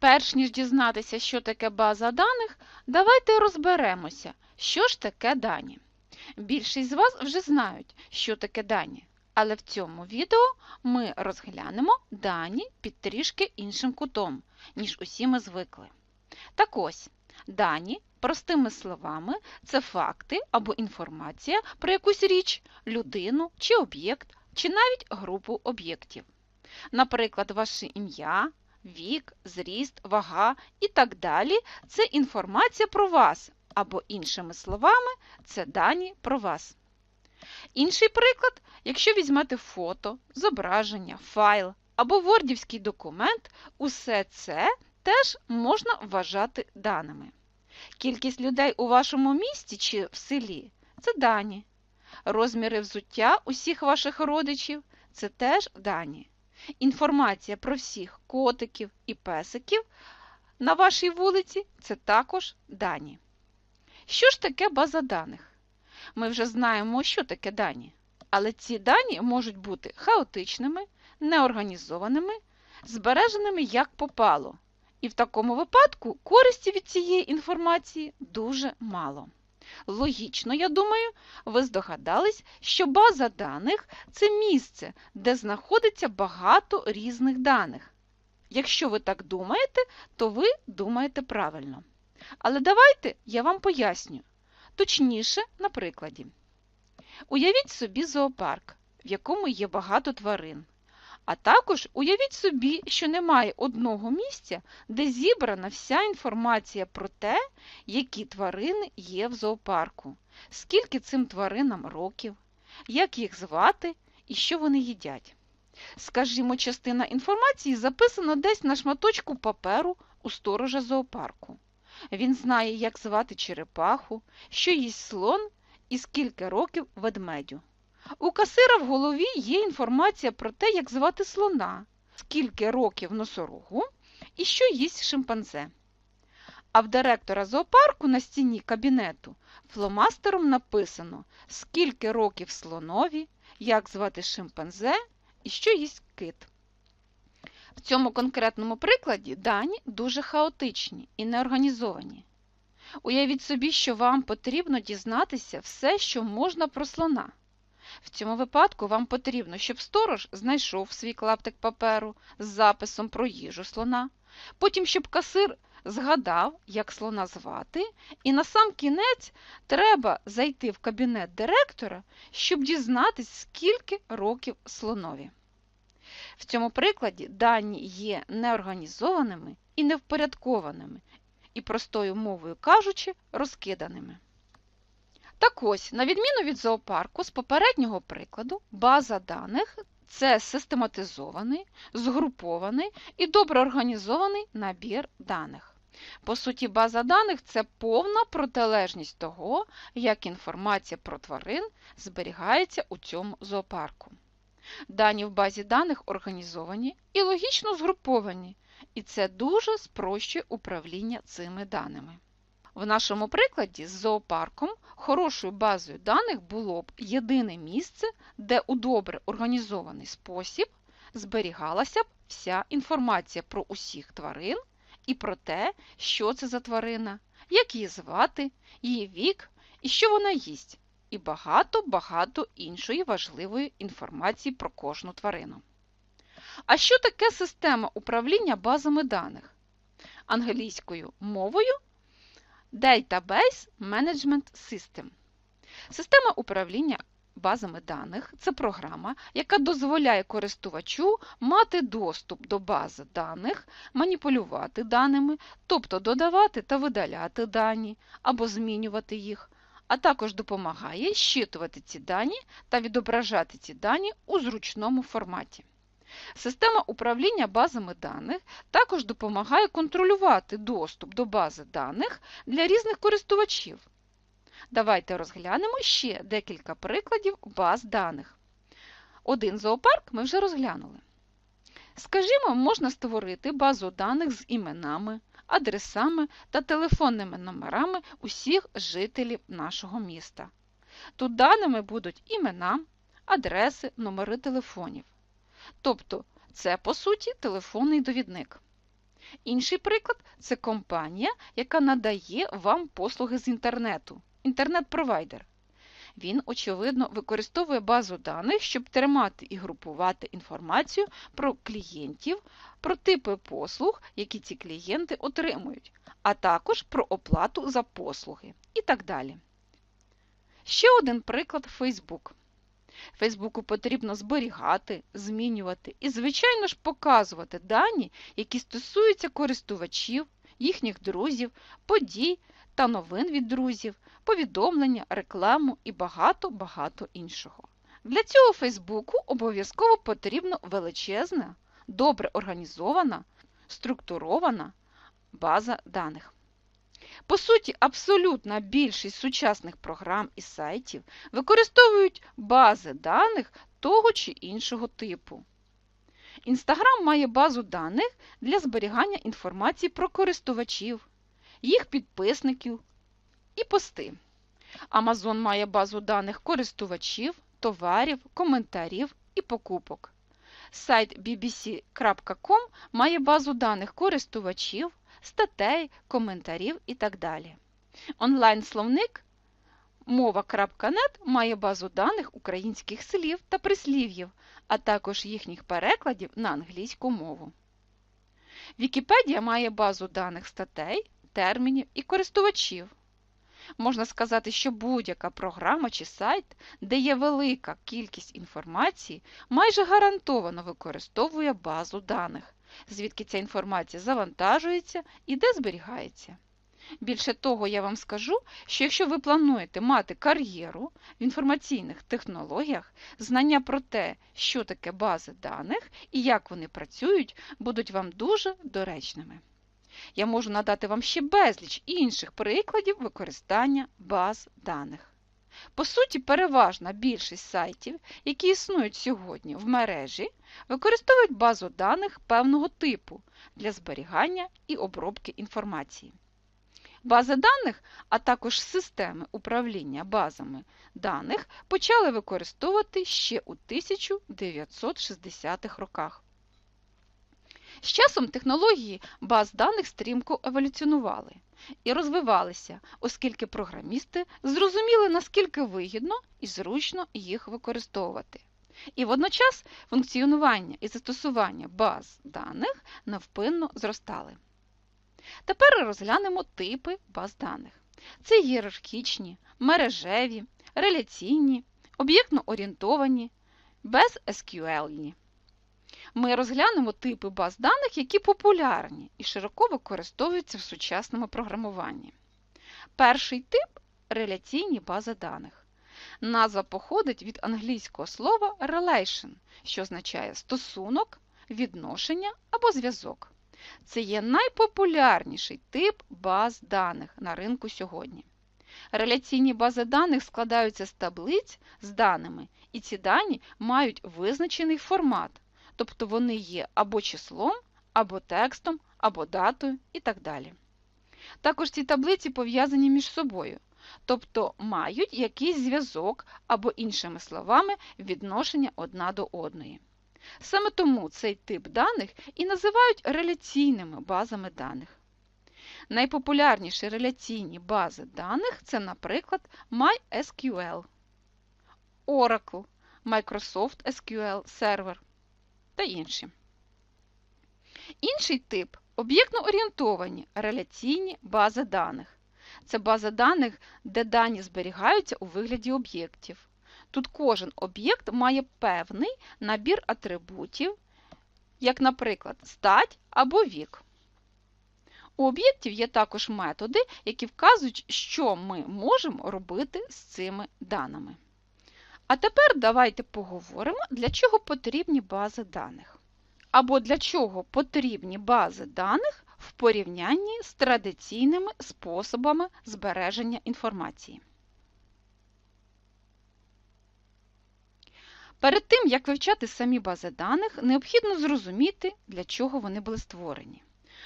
Перш ніж дізнатися, що таке база даних, давайте розберемося, що ж таке дані. Більшість з вас вже знають, що таке дані, але в цьому відео ми розглянемо дані під трішки іншим кутом, ніж усі ми звикли. Так ось, дані, простими словами, це факти або інформація про якусь річ, людину чи об'єкт, чи навіть групу об'єктів. Наприклад, ваше ім'я, вік, зріст, вага і так далі це інформація про вас, або, іншими словами, це дані про вас. Інший приклад, якщо візьмете фото, зображення, файл або вордівський документ, усе це теж можна вважати даними. Кількість людей у вашому місті чи в селі це дані. Розміри взуття усіх ваших родичів це теж дані. Інформація про всіх котиків і песиків на вашій вулиці це також дані. Що ж таке база даних? Ми вже знаємо, що таке дані, але ці дані можуть бути хаотичними, неорганізованими, збереженими як попало. І в такому випадку користі від цієї інформації дуже мало. Логічно, я думаю, ви здогадались, що база даних це місце, де знаходиться багато різних даних. Якщо ви так думаєте, то ви думаєте правильно. Але давайте я вам поясню. Точніше, на прикладі. Уявіть собі зоопарк, в якому є багато тварин. А також уявіть собі, що немає одного місця, де зібрана вся інформація про те, які тварини є в зоопарку, скільки цим тваринам років, як їх звати і що вони їдять. Скажімо, частина інформації записана десь на шматочку паперу у сторожа зоопарку. Він знає, як звати черепаху, що їсть слон і скільки років ведмедю. У касира в голові є інформація про те, як звати слона, скільки років носорогу і що їсть шимпанзе. А в директора зоопарку на стіні кабінету фломастером написано, скільки років слонові, як звати шимпанзе і що їсть кит. В цьому конкретному прикладі дані дуже хаотичні і неорганізовані. Уявіть собі, що вам потрібно дізнатися все, що можна про слона. В цьому випадку вам потрібно, щоб сторож знайшов свій клаптик паперу з записом про їжу слона, потім, щоб касир згадав, як слона звати, і на сам кінець треба зайти в кабінет директора, щоб дізнатись, скільки років слонові. В цьому прикладі дані є неорганізованими і невпорядкованими, і простою мовою кажучи, розкиданими. Так ось, на відміну від зоопарку, з попереднього прикладу, база даних це систематизований, згрупований і добре організований набір даних. По суті, база даних це повна протилежність того, як інформація про тварин зберігається у цьому зоопарку. Дані в базі даних організовані і логічно згруповані, і це дуже спрощує управління цими даними. В нашому прикладі з зоопарком хорошою базою даних було б єдине місце, де у добре організований спосіб зберігалася б вся інформація про усіх тварин і про те, що це за тварина, як її звати, її вік і що вона їсть, і багато-багато іншої важливої інформації про кожну тварину. А що таке система управління базами даних? Англійською мовою Database Management System. Система управління базами даних це програма, яка дозволяє користувачу мати доступ до бази даних, маніпулювати даними, тобто додавати та видаляти дані або змінювати їх, а також допомагає щитувати ці дані та відображати ці дані у зручному форматі. Система управління базами даних також допомагає контролювати доступ до бази даних для різних користувачів. Давайте розглянемо ще декілька прикладів баз даних. Один зоопарк ми вже розглянули. Скажімо, можна створити базу даних з іменами, адресами та телефонними номерами усіх жителів нашого міста. Тут даними будуть імена, адреси, номери телефонів. Тобто це, по суті, телефонний довідник. Інший приклад це компанія, яка надає вам послуги з інтернету, інтернет-провайдер. Він, очевидно, використовує базу даних, щоб тримати і групувати інформацію про клієнтів, про типи послуг, які ці клієнти отримують, а також про оплату за послуги і так далі. Ще один приклад Facebook. Фейсбуку потрібно зберігати, змінювати і, звичайно ж, показувати дані, які стосуються користувачів, їхніх друзів, подій та новин від друзів, повідомлення, рекламу і багато-багато іншого. Для цього Фейсбуку обов'язково потрібна величезна, добре організована, структурована база даних. По суті, абсолютна більшість сучасних програм і сайтів використовують бази даних того чи іншого типу. Інстаграм має базу даних для зберігання інформації про користувачів, їх підписників і пости. Amazon має базу даних користувачів, товарів, коментарів і покупок. Сайт bbc.com має базу даних користувачів, статей, коментарів і так далі. Онлайн-словник мова.нет має базу даних українських слів та прислів'їв, а також їхніх перекладів на англійську мову. Вікіпедія має базу даних статей, термінів і користувачів. Можна сказати, що будь-яка програма чи сайт, де є велика кількість інформації, майже гарантовано використовує базу даних, звідки ця інформація завантажується і де зберігається. Більше того, я вам скажу, що якщо ви плануєте мати кар'єру в інформаційних технологіях, знання про те, що таке бази даних і як вони працюють, будуть вам дуже доречними. Я можу надати вам ще безліч інших прикладів використання баз даних. По суті, переважна більшість сайтів, які існують сьогодні в мережі, використовують базу даних певного типу для зберігання і обробки інформації. Бази даних, а також системи управління базами даних почали використовувати ще у 1960-х роках. З часом технології баз даних стрімко еволюціонували і розвивалися, оскільки програмісти зрозуміли, наскільки вигідно і зручно їх використовувати. І водночас функціонування і застосування баз даних навпинно зростали. Тепер розглянемо типи баз даних. Це ієрархічні, мережеві, реляційні, об'єктно орієнтовані, без SQL-ні. Ми розглянемо типи баз даних, які популярні і широко використовуються в сучасному програмуванні. Перший тип реляційні бази даних. Назва походить від англійського слова relation, що означає стосунок, відношення або зв'язок. Це є найпопулярніший тип баз даних на ринку сьогодні. Реляційні бази даних складаються з таблиць з даними, і ці дані мають визначений формат, тобто вони є або числом, або текстом, або датою і так далі. Також ці таблиці пов'язані між собою, тобто мають якийсь зв'язок або, іншими словами, відношення одна до одної. Саме тому цей тип даних і називають реляційними базами даних. Найпопулярніші реляційні бази даних це, наприклад, MySQL, Oracle, Microsoft SQL Server та інші. Інший тип об'єктно орієнтовані реляційні бази даних. Це база даних, де дані зберігаються у вигляді об'єктів. Тут кожен об'єкт має певний набір атрибутів, як, наприклад, стать або вік. У об'єктів є також методи, які вказують, що ми можемо робити з цими даними. А тепер давайте поговоримо, для чого потрібні бази даних. Або для чого потрібні бази даних в порівнянні з традиційними способами збереження інформації. Перед тим, як вивчати самі бази даних, необхідно зрозуміти, для чого вони були створені.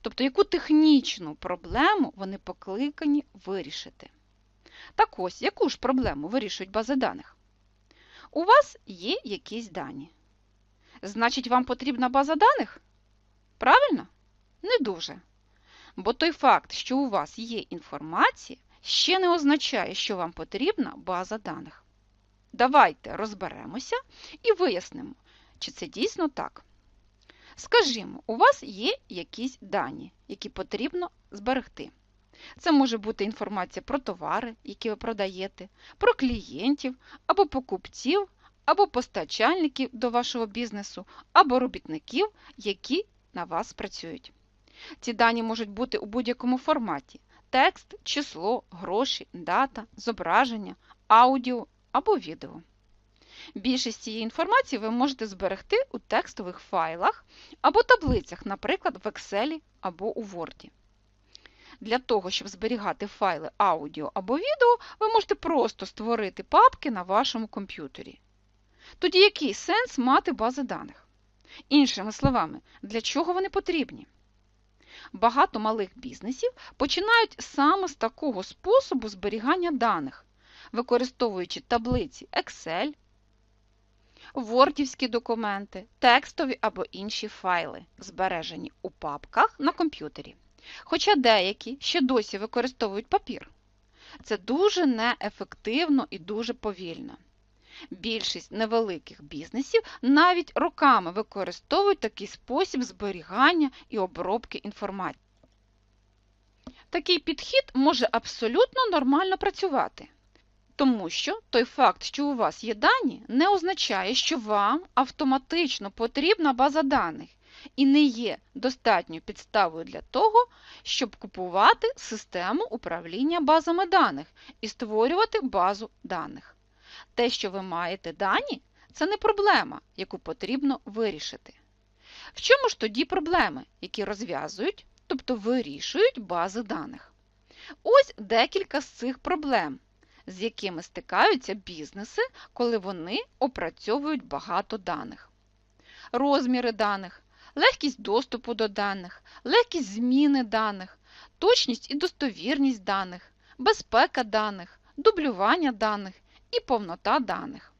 Тобто, яку технічну проблему вони покликані вирішити. Так ось, яку ж проблему вирішують бази даних? У вас є якісь дані. Значить, вам потрібна база даних? Правильно? Не дуже. Бо той факт, що у вас є інформація, ще не означає, що вам потрібна база даних. Давайте розберемося і вияснимо, чи це дійсно так. Скажімо, у вас є якісь дані, які потрібно зберегти. Це може бути інформація про товари, які ви продаєте, про клієнтів або покупців, або постачальників до вашого бізнесу, або робітників, які на вас працюють. Ці дані можуть бути у будь-якому форматі: текст, число, гроші, дата, зображення, аудіо або відео. Більшість цієї інформації ви можете зберегти у текстових файлах або таблицях, наприклад, в Excel або у Word. Для того, щоб зберігати файли аудіо або відео, ви можете просто створити папки на вашому комп'ютері. Тоді який сенс мати бази даних? Іншими словами, для чого вони потрібні? Багато малих бізнесів починають саме з такого способу зберігання даних, використовуючи таблиці Excel, вордівські документи, текстові або інші файли, збережені у папках на комп'ютері. Хоча деякі ще досі використовують папір. Це дуже неефективно і дуже повільно. Більшість невеликих бізнесів навіть роками використовують такий спосіб зберігання і обробки інформації. Такий підхід може абсолютно нормально працювати, тому що той факт, що у вас є дані, не означає, що вам автоматично потрібна база даних і не є достатньою підставою для того, щоб купувати систему управління базами даних і створювати базу даних. Те, що ви маєте дані, це не проблема, яку потрібно вирішити. В чому ж тоді проблеми, які розв'язують, тобто вирішують бази даних? Ось декілька з цих проблем, з якими стикаються бізнеси, коли вони опрацьовують багато даних. Розміри даних, легкість доступу до даних, легкість зміни даних, точність і достовірність даних, безпека даних, дублювання даних і повнота даних.